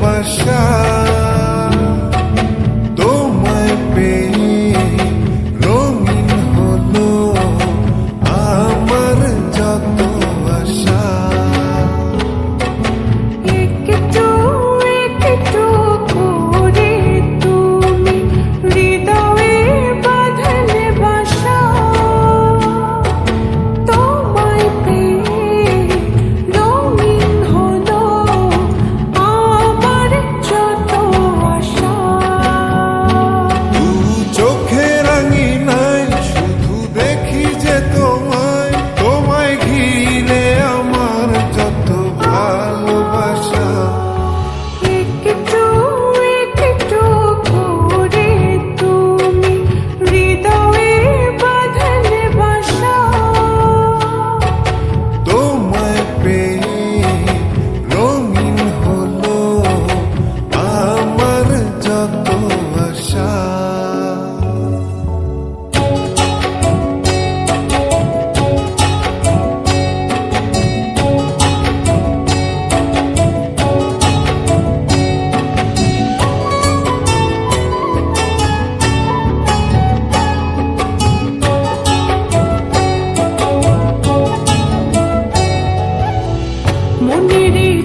পাশা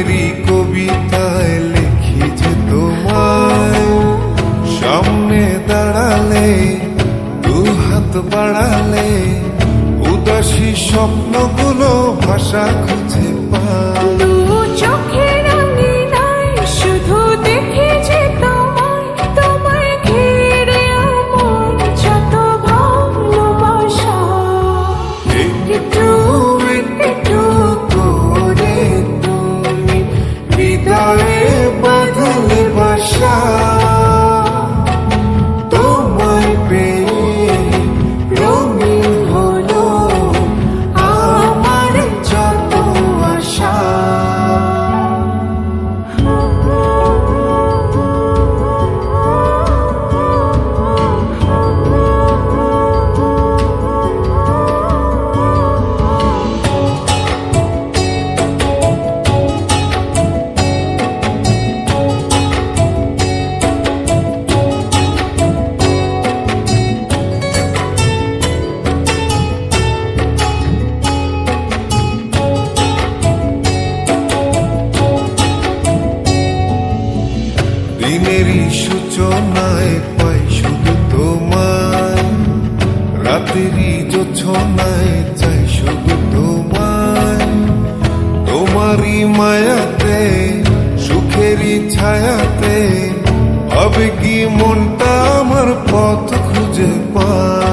প্রেমেরই কবিতায় লিখি যে তোমায়। সামনে দাঁড়ালে দু হাত বাড়ালে উদাসী স্বপ্নগুলো ভাষা খুঁজে show. দিনেরই সূচনায় পাই শুধু তোমায়। রাতেরই যোছনায় চাই শুধু তোমায়। তোমারই মায়াতে, সুখেরই ছায়াতে, হবে কি মনটা আমার পথ খুঁজে পায়?